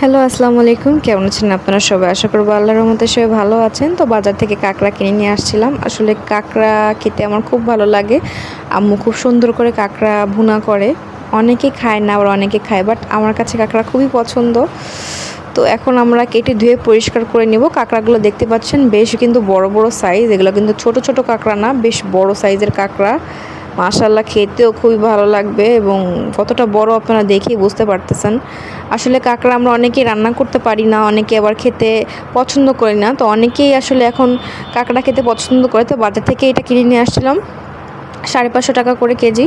Hello, আসসালামু আলাইকুম। কেমন আছেন আপনারা সবাই? আশা করব আল্লাহর মধ্যে সবাই ভালো আছেন। তো বাজার থেকে কাঁকড়া কিনে নিয়ে আসছিলাম। আসলে কাঁকড়া খেতে আমার খুব ভালো লাগে। আম্মু খুব সুন্দর করে কাঁকড়া ভুনা করে। অনেকে খায় না, আবার অনেকে খায় বাট আমার কাছে কাঁকড়া খুবই পছন্দ। তো এখন আমরা কেটে ধুয়ে পরিষ্কার করে নেব। কাঁকড়াগুলো দেখতে পাচ্ছেন, বেশ কিন্তু বড় বড় সাইজ এগুলো কিন্তু ছোট ছোট কাঁকড়া না, বেশ বড় সাইজের কাঁকড়া। মাশাল্লাহ খেতেও খুবই ভালো লাগবে এবং কতটা বড় আপনারা দেখেই বুঝতে পারতেছেন। আসলে কাঁকড়া আমরা অনেকেই রান্না করতে পারি না, অনেকে আবার খেতে পছন্দ করি না। তো অনেকেই আসলে এখন কাঁকড়া খেতে পছন্দ করে। তো বাজার থেকে এটা কিনে নিয়ে আসছিলাম, সাড়ে পাঁচশো টাকা করে কেজি।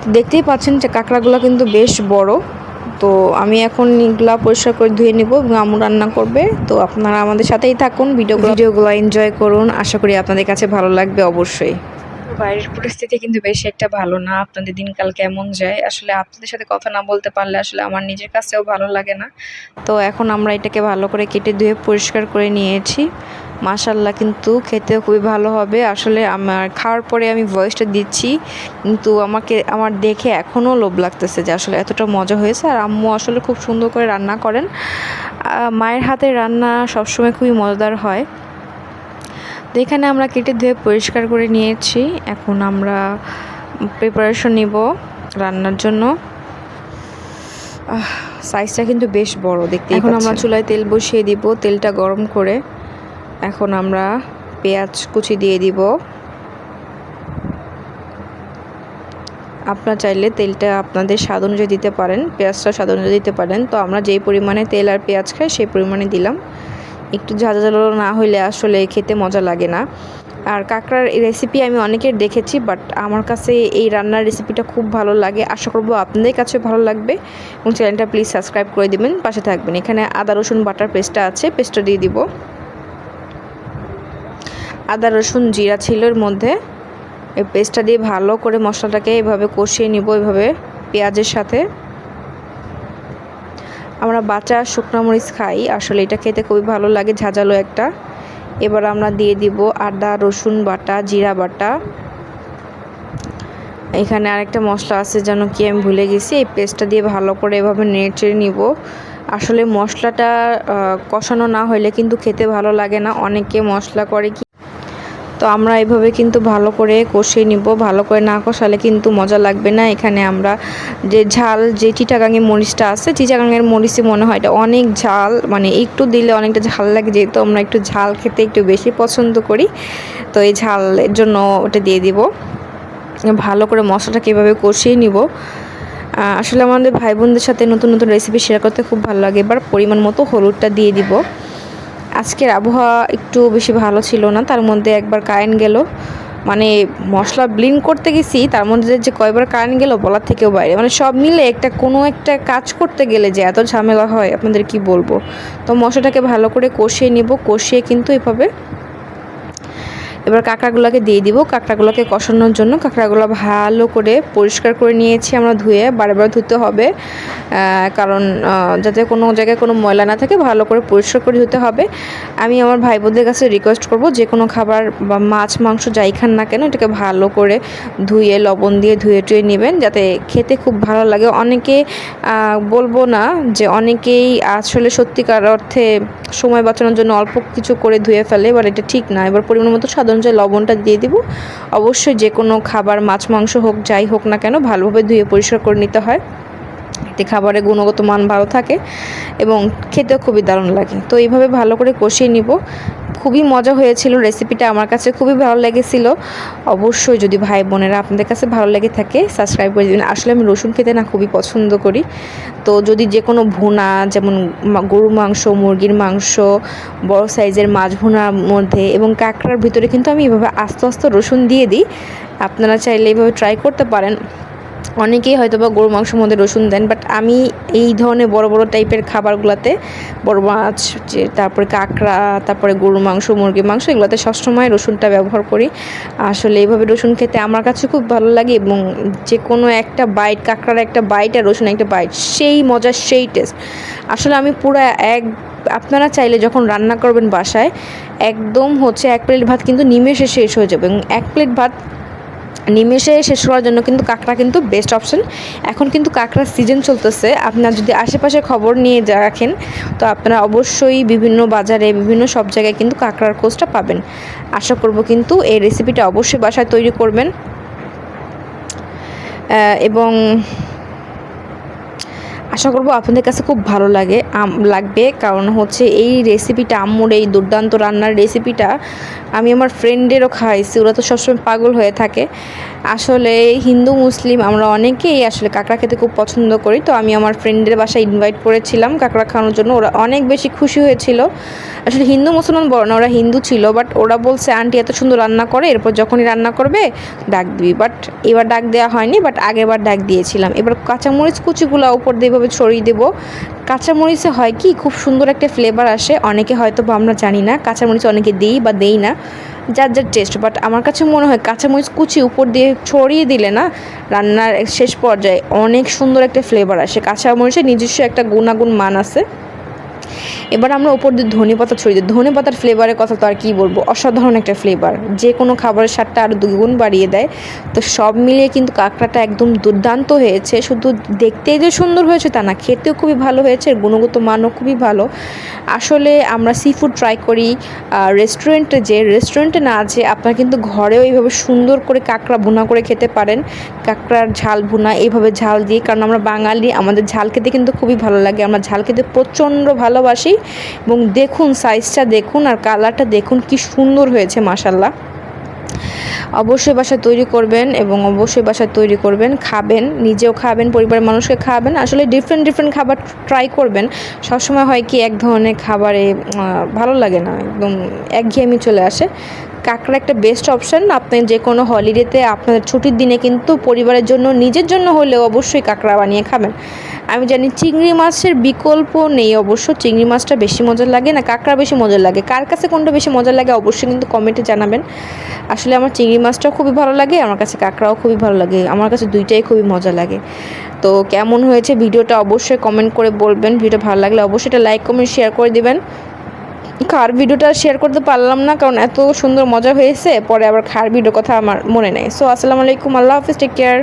তো দেখতেই পাচ্ছেন যে কাঁকড়াগুলো কিন্তু বেশ বড়। তো আমি এখন এগুলা পরিষ্কার করে ধুয়ে নেব আমু রান্না করবে। তো আপনারা আমাদের সাথেই থাকুন, ভিডিওগুলো ভিডিওগুলো এনজয় করুন। আশা করি আপনাদের কাছে ভালো লাগবে অবশ্যই। বাইরের পরিস্থিতি কিন্তু বেশি একটা ভালো না। আপনাদের দিনকাল কেমন যায়? আসলে আপনাদের সাথে কথা না বলতে পারলে আসলে আমার নিজের কাছেও ভালো লাগে না। তো এখন আমরা এটাকে ভালো করে কেটে ধুয়ে পরিষ্কার করে নিয়েছি। মাশাল্লাহ কিন্তু খেতেও খুবই ভালো হবে। আসলে আমার খাওয়ার পরে আমি ভয়েসটা দিচ্ছি। কিন্তু আমাকে, আমার দেখে এখনও লোভ লাগতেছে যে আসলে এতটা মজা হয়েছে। আর আম্মু আসলে খুব সুন্দর করে রান্না করেন। মায়ের হাতের রান্না সবসময় খুবই মজাদার হয়। তো এখানে আমরা কেটে ধুয়ে পরিষ্কার করে নিয়েছি। এখন আমরা প্রিপারেশন নিব রান্নার জন্য। সাইজটা কিন্তু বেশ বড় দেখতে এখন আমরা চুলায় তেল বসিয়ে দিব তেলটা গরম করে। এখন আমরা পেঁয়াজ কুচি দিয়ে দিব। আপনার চাইলে তেলটা আপনাদের স্বাদ অনুযায়ী দিতে পারেন পেঁয়াজটা স্বাদ অনুযায়ী দিতে পারেন। তো আমরা যেই পরিমাণে তেল আর পেঁয়াজ খাই সেই পরিমাণে দিলাম। একটু ঝাঁঝালো না হলে আসলে খেতে মজা লাগে না। আর কাঁকড়ার রেসিপি আমি অনেকের দেখেছি বাট আমার কাছে এই রান্নার রেসিপিটা খুব ভালো লাগে। আশা করব আপনাদের কাছে ভালো লাগবে এবং চ্যানেলটা প্লিজ সাবস্ক্রাইব করে দেবেন, পাশে থাকবেন। এখানে আদা, রসুন, বাটার পেস্টটা আছে পেস্টটা দিয়ে দিব। আদা, রসুন, জিরা ছিল এর মধ্যে। এই পেস্টটা দিয়ে ভালো করে মশলাটাকে এভাবে কষিয়ে নিব, এভাবে পেঁয়াজের সাথে। আমরা বাচ্চা শুকনো মরিচ খাই। আসলে এটা খেতে খুবই ভালো লাগে, ঝাঁঝালো একটা। এবার আমরা দিয়ে দিব আদা, রসুন বাটা, জিরা বাটা। এখানে আরেকটা মশলা আছে যেন কি আমি ভুলে গেছি, এই পেস্টটা দিয়ে ভালো করে এভাবে নেড়ে নিব। আসলে মশলাটা কষানো না হলে কিন্তু খেতে ভালো লাগে না। অনেকে মশলা করে কি আমরা এভাবে কিন্তু ভালো করে কষিয়ে নিব। ভালো করে না কষালে কিন্তু মজা লাগবে না। এখানে আমরা যে ঝাল, যে চিটাগাঙের মরিচটা আছে, চিটাগাঙের মরিচে মনে হয় এটা অনেক ঝাল মানে একটু দিলে অনেকটা ঝাল লাগে, যেহেতু আমরা একটু ঝাল খেতে একটু বেশি পছন্দ করি। তো এই ঝালের জন্য ওটা দিয়ে দিব। ভালো করে মশলাটাকে এভাবে কষিয়ে নিব। আসলে আমাদের ভাই বোনদের সাথে নতুন নতুন রেসিপি শেয়ার করতে খুব ভালো লাগে। এবার পরিমাণ মতো হলুদটা দিয়ে দিব। আজকের আবহাওয়া একটু বেশি ভালো ছিল না, তার মধ্যে একবার কারেন্ট গেল। মানে মশলা ব্লিন করতে গেছি, তার মধ্যে যে কয়বার কারেন্ট গেল বলার থেকেও বাইরে। মানে সব মিলে একটা কোনো একটা কাজ করতে গেলে যে এত ঝামেলা হয়, আপনাদের কি বলব? তো মশলাটাকে ভালো করে কষিয়ে নিব, কষিয়ে কিন্তু এভাবে এবার কাঁকড়াগুলোকে দিয়ে দিব। কাঁকড়াগুলোকে কষানোর জন্য কাঁকড়াগুলো ভালো করে পরিষ্কার করে নিয়েছি আমরা ধুয়ে বারবার ধুতে হবে। কারণ যাতে কোনো জায়গায় কোনো ময়লা না থাকে, ভালো করে পরিষ্কার করে ধুতে হবে। আমি আমার ভাই বোনদের কাছে রিকোয়েস্ট করব যে কোনো খাবার বা মাছ, মাংস যাই খান না কেন, এটাকে ভালো করে ধুয়ে, লবণ দিয়ে ধুয়ে টুয়ে নেবেন, যাতে খেতে খুব ভালো লাগে। অনেকে বলব না যে অনেকেই আসলে সত্যিকার অর্থে সময় বাঁচানোর জন্য অল্প কিছু করে ধুয়ে ফেলে, এবার এটা ঠিক না। এবার পরিমাণ মতো স্বাদ অনুযায়ী লবণটা দিয়ে দিব, অবশ্যই যে কোনো খাবার, মাছ, মাংস হোক, যাই হোক না কেন, ভালোভাবে ধুয়ে পরিষ্কার করে নিতে হয়। এতে খাবারের গুণগত মান ভালো থাকে এবং খেতেও খুবই দারুণ লাগে। তো এইভাবে ভালো করে কষিয়ে নিব। খুবই মজা হয়েছিল রেসিপিটা আমার কাছে খুবই ভালো লেগেছিল। অবশ্যই যদি ভাই বোনেরা আপনাদের কাছে ভালো লেগে থাকে সাবস্ক্রাইব করে দেবেন। আসলে আমি রসুন খেতে না খুবই পছন্দ করি। তো যদি যে কোনো ভুনা, যেমন গরু মাংস, মুরগির মাংস, বড় সাইজের মাছ ভুনার মধ্যে এবং কাঁকড়ার ভিতরে কিন্তু আমি এভাবে আস্তে আস্তে রসুন দিয়ে দিই, আপনারা চাইলে এইভাবে ট্রাই করতে পারেন। অনেকেই হয়তো বা গরু মাংসের মধ্যে রসুন দেন বাট আমি এই ধরনের বড় বড় টাইপের খাবারগুলোতে, বড় মাছ, যে তারপরে কাঁকড়া, তারপরে গরু মাংস, মুরগির মাংস, এগুলোতে সবসময় রসুনটা ব্যবহার করি। আসলে এইভাবে রসুন খেতে আমার কাছে খুব ভালো লাগে এবং যে কোনো একটা বাইট কাঁকড়ার একটা বাইট আর রসুন একটা বাইট সেই মজা সেই টেস্ট আসলে আমি পুরো এক, আপনারা চাইলে যখন রান্না করবেন বাসায়, একদম হচ্ছে এক প্লেট ভাত কিন্তু নিমেষে শেষ হয়ে যাবে এবং এক প্লেট ভাত নিমেষে শেষ করার জন্য কিন্তু কাঁকড়া কিন্তু বেস্ট অপশন এখন কিন্তু কাঁকড়ার সিজন চলতেছে। আপনার যদি আশেপাশে খবর নিয়ে রাখেন, তো আপনারা অবশ্যই বিভিন্ন বাজারে, বিভিন্ন সব জায়গায় কিন্তু কাঁকড়ার খোঁজটা পাবেন। আশা করব কিন্তু এই রেসিপিটা অবশ্যই বাসায় তৈরি করবেন। এবং আশা করব আপনাদের কাছে খুব ভালো লাগে, আম- লাগবে। কারণ হচ্ছে এই রেসিপিটা আম্মুর এই দুর্দান্ত রান্নার রেসিপিটা আমি আমার ফ্রেন্ডেরও খাইছি, ওরা তো সবসময় পাগল হয়ে থাকে। আসলে হিন্দু, মুসলিম আমরা অনেকেই আসলে কাঁকড়া খেতে খুব পছন্দ করি। তো আমি আমার ফ্রেন্ডের বাসায় ইনভাইট করেছিলাম কাঁকড়া খাওয়ানোর জন্য, ওরা অনেক বেশি খুশি হয়েছিল। আসলে হিন্দু, মুসলমান বড় না, ওরা হিন্দু ছিল বাট ওরা বলছে, আন্টি, এত সুন্দর রান্না করে, এরপর যখনই রান্না করবে, ডাক দিবি। বাট এবার ডাক দেওয়া হয়নি বাট আগেরবার ডাক দিয়েছিলাম। এবার কাঁচামরিচ কুচিগুলো উপর দিয়ে এভাবে ছড়িয়ে দেবো। কাঁচামরিচে হয় কি, খুব সুন্দর একটা ফ্লেভার আসে। অনেকে হয়তো বা আমরা জানি না, কাঁচামরিচ অনেকে দিই বা দেই না, যার যার টেস্ট বাট আমার কাছে মনে হয় কাঁচামরিচ কুচি উপর দিয়ে ছড়িয়ে দিলে না, রান্নার শেষ পর্যায়ে অনেক সুন্দর একটা ফ্লেভার আসে। কাঁচামরিচের নিজস্ব একটা গুণাগুণ মান আছে। এবার আমরা উপর দিয়ে ধনে পাতা ছড়িয়ে দিই। ধনে পাতার ফ্লেভারের কথা তো আর কী বলব? অসাধারণ একটা ফ্লেভার যে কোনো খাবারের স্বাদটা আরও দুগুণ বাড়িয়ে দেয়। তো সব মিলিয়ে কিন্তু কাঁকড়াটা একদম দুর্দান্ত হয়েছে। শুধু দেখতেই যে সুন্দর হয়েছে তা না, খেতেও খুবই ভালো হয়েছে গুণগত মানও খুবই ভালো। আসলে আমরা সি ফুড ট্রাই করি রেস্টুরেন্টে যে রেস্টুরেন্টে না আছে আপনারা কিন্তু ঘরেও এইভাবে সুন্দর করে কাঁকড়া ভুনা করে খেতে পারেন। কাঁকড়ার ঝাল ভুনা এইভাবে ঝাল দিয়ে, কারণ আমরা বাঙালি, আমাদের ঝাল খেতে কিন্তু খুবই ভালো লাগে। আমরা ঝাল খেতে প্রচণ্ড ভালোবাসি। এবং দেখুন সাইজটা দেখুন আর কালারটা দেখুন, কি সুন্দর হয়েছে মাসাল্লাহ অবশ্যই বাসায় তৈরি করবেন এবং অবশ্যই বাসায় তৈরি করবেন, খাবেন, নিজেও খাবেন, পরিবারের মানুষকে খাবেন। আসলে ডিফারেন্ট ডিফারেন্ট খাবার ট্রাই করবেন। সবসময় হয় কি, এক ধরনের খাবারে ভালো লাগে না, একদম একঘেয়েমি চলে আসে। কাঁকড়া একটা বেস্ট অপশান আপনি যে কোনো হলিডেতে আপনার ছুটির দিনে কিন্তু পরিবারের জন্য, নিজের জন্য হলেও অবশ্যই কাঁকড়া বানিয়ে খাবেন। আমি জানি চিংড়ি মাছের বিকল্প নেই অবশ্য, চিংড়ি মাছটা বেশি মজার লাগে না, কাঁকড়া বেশি মজার লাগে। কার কাছে কোনটা বেশি মজার লাগে অবশ্যই কিন্তু কমেন্টে জানাবেন। আসলে আমার চিংড়ি মাছটাও খুবই ভালো লাগে, আমার কাছে কাঁকড়াও খুবই ভালো লাগে, আমার কাছে দুইটাই খুবই মজা লাগে। তো কেমন হয়েছে ভিডিওটা অবশ্যই কমেন্ট করে বলবেন ভিডিও ভালো লাগলে অবশ্যই এটা লাইক কমেন্ট শেয়ার করে দিবেন। খার ভিডিওটা শেয়ার করতে পারলাম না, কারণ এত সুন্দর মজা হয়েছে, পরে আবার খার ভিডিও কথা আমার মনে নেই। সো আসসালামু আলাইকুম, আল্লাহ হাফিজ টেক কেয়ার